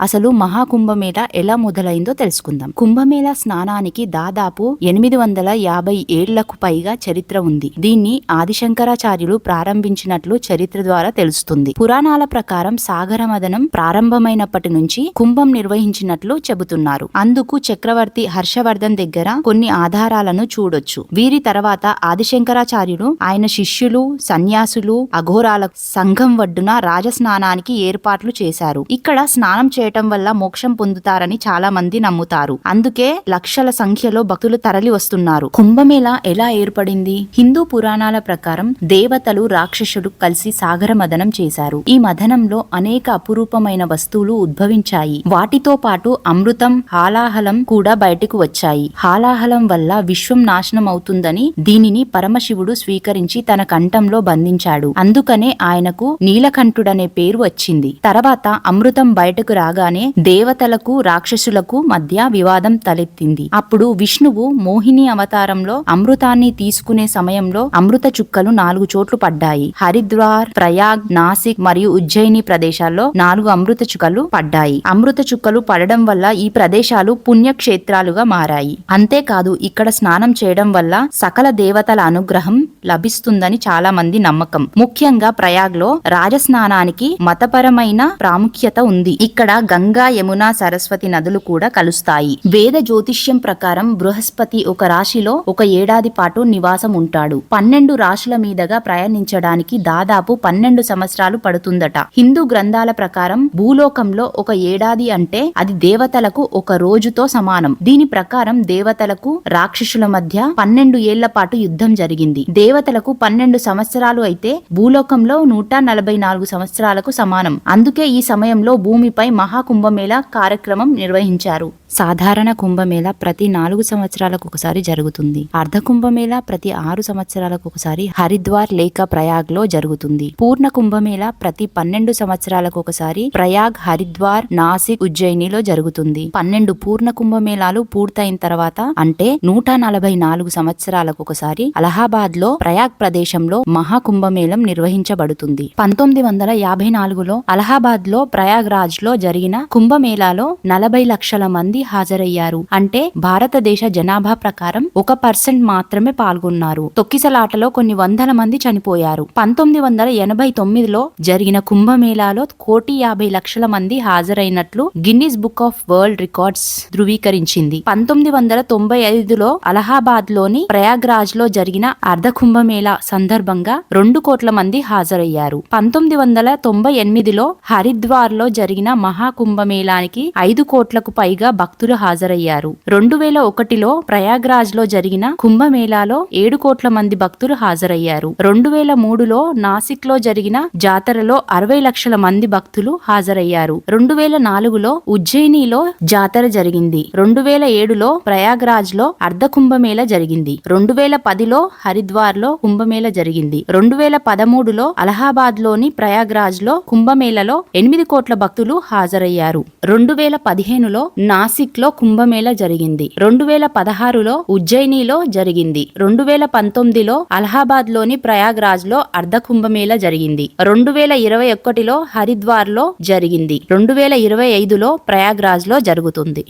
అసలు మహాకుంభమేళ ఎలా మొదలైందో తెలుసుకుందాం. కుంభమేళ స్నానానికి దాదాపు ఎనిమిది వందల యాభై ఏళ్ళకు పైగా చరిత్ర ఉంది. దీన్ని ఆదిశంకరాచార్యులు ప్రారంభించినట్లు చరిత్ర ద్వారా తెలుస్తుంది. పురాణాల ప్రకారం సాగర మదనం ప్రారంభమైనప్పటి నుంచి కుంభం నిర్వహించినట్లు చెబుతున్నారు. అందుకు చక్రవర్తి హర్షవర్ధన్ దగ్గర కొన్ని ఆధారాలను చూడొచ్చు. వీరి తర్వాత ఆదిశంకరాచార్యులు ఆయన శిష్యులు సన్యాసులు అఘోరాల సంఘం వడ్డున రాజస్నానానికి ఏర్పాట్లు చేశారు. ఇక్కడ స్నానం చేయటం వల్ల మోక్షం పొందుతారని చాలా మంది నమ్ముతారు. అందుకే లక్షల సంఖ్యలో భక్తులు తరలి వస్తున్నారు. కుంభమేళ ఎలా ఏర్పడింది? హిందూ పురాణాల ప్రకారం దేవతలు రాక్షసుడు కలిసి సాగర మదనం చేశారు. ఈ మదనంలో అనేక అపురూపమైన వస్తువులు ఉద్భవించాయి. వాటితో పాటు అమృతం హాలాహలం కూడా బయటకు వచ్చాయి. హాలాహలం వల్ల విశ్వం నాశనం అవుతుందని దీనిని పరమశివుడు స్వీకరించి తన కంఠంలో బంధించాడు. అందుకనే ఆయనకు నీలకంఠుడనే పేరు వచ్చింది. తర్వాత అమృతం బయటకు రాగా రాగానే దేవతలకు రాక్షసులకు మధ్య వివాదం తలెత్తింది. అప్పుడు విష్ణువు మోహిని అవతారంలో అమృతాన్ని తీసుకునే సమయంలో అమృత చుక్కలు నాలుగు చోట్లు పడ్డాయి. హరిద్వార్ ప్రయాగ్ నాసిక్ మరియు ఉజ్జయిని ప్రదేశాల్లో నాలుగు అమృత చుక్కలు పడ్డాయి. అమృత చుక్కలు పడడం వల్ల ఈ ప్రదేశాలు పుణ్యక్షేత్రాలుగా మారాయి. అంతేకాదు ఇక్కడ స్నానం చేయడం వల్ల సకల దేవతల అనుగ్రహం లభిస్తుందని చాలా మంది నమ్మకం. ముఖ్యంగా ప్రయాగ్లో రాజస్నానానికి మతపరమైన ప్రాముఖ్యత ఉంది. ఇక్కడ గంగా యమున సరస్వతి నదులు కూడా కలుస్తాయి. వేద జ్యోతిష్యం ప్రకారం బృహస్పతి ఒక రాశిలో ఒక ఏడాది పాటు నివాసం ఉంటాడు. పన్నెండు రాశుల మీదుగా ప్రయాణించడానికి దాదాపు పన్నెండు సంవత్సరాలు పడుతుందట. హిందూ గ్రంథాల ప్రకారం భూలోకంలో ఒక ఏడాది అంటే అది దేవతలకు ఒక రోజుతో సమానం. దీని ప్రకారం దేవతలకు రాక్షసుల మధ్య పన్నెండు ఏళ్ళ పాటు యుద్ధం జరిగింది. దేవతలకు పన్నెండు సంవత్సరాలు అయితే భూలోకంలో నూట నలభై నాలుగు సంవత్సరాలకు సమానం. అందుకే ఈ సమయంలో భూమిపై మహా మహాకుంభమేళ కార్యక్రమం నిర్వహించారు. సాధారణ కుంభమేళ ప్రతి నాలుగు సంవత్సరాలకు ఒకసారి జరుగుతుంది. అర్ధ కుంభమేళ ప్రతి ఆరు సంవత్సరాలకు ఒకసారి హరిద్వార్ లేక ప్రయాగ్లో జరుగుతుంది. పూర్ణ కుంభమేళ ప్రతి పన్నెండు సంవత్సరాలకు ఒకసారి ప్రయాగ్ హరిద్వార్ నాసిక్ ఉజ్జయినిలో జరుగుతుంది. పన్నెండు పూర్ణ కుంభమేళాలు పూర్తయిన తర్వాత అంటే నూట నలభై నాలుగు సంవత్సరాలకు ఒకసారి అలహాబాద్లో ప్రయాగ్ ప్రదేశంలో మహాకుంభమేళం నిర్వహించబడుతుంది. పంతొమ్మిది వందల యాభై నాలుగులో అలహాబాద్లో ప్రయాగ్ రాజ్లో జరిగిన కుంభమేళాలో నలభై లక్షల మంది హాజరయ్యారు. అంటే భారతదేశ జనాభా ప్రకారం ఒక పర్సెంట్ మాత్రమే పాల్గొన్నారు. తొక్కిసలాటలో కొన్ని వందల మంది చనిపోయారు. పంతొమ్మిది వందల ఎనభై తొమ్మిదిలో జరిగిన కుంభమేళాలో కోటి యాభై లక్షల మంది హాజరైనట్లు Guinness book of world records ధృవీకరించింది. పంతొమ్మిది వందల తొంభై ఐదులో అలహాబాద్లోని ప్రయాగ్రాజ్లో జరిగిన అర్ధ కుంభమేళా సందర్భంగా రెండు కోట్ల మంది హాజరయ్యారు. పంతొమ్మిది వందల తొంభై ఎనిమిదిలో హరిద్వార్లో జరిగిన మహాకుంభమేళానికి ఐదు కోట్లకు పైగా భక్తులు హాజరయ్యారు. రెండు వేల ఒకటిలో ప్రయాగ్రాజ్లో జరిగిన కుంభమేళాలో ఏడు కోట్ల మంది భక్తులు హాజరయ్యారు. రెండు వేల మూడులో నాసిక్లో జరిగిన జాతరలో అరవై లక్షల మంది భక్తులు హాజరయ్యారు. రెండు వేల నాలుగులో ఉజ్జయినిలో జాతర జరిగింది. రెండు వేల ఏడులో ప్రయాగ్రాజ్లో అర్ధ కుంభమేళ జరిగింది. రెండు వేల పదిలో హరిద్వార్లో కుంభమేళ జరిగింది. రెండు వేల పదమూడులో అలహాబాద్లోని ప్రయాగ్రాజ్లో కుంభమేళలో ఎనిమిది కోట్ల భక్తులు హాజరయ్యారు. రెండు వేల పదిహేనులో నాసిక్లో కుంభమేళ జరిగింది. రెండు వేల పదహారులో ఉజ్జయినిలో జరిగింది. రెండు వేల పంతొమ్మిదిలో అలహాబాద్లోని ప్రయాగ్రాజ్లో అర్ధ కుంభమేళ జరిగింది. రెండు వేల ఇరవై ఒకటిలో హరిద్వార్లో జరిగింది. రెండు వేల ఇరవై ఐదులో ప్రయాగ్రాజ్లో జరుగుతుంది.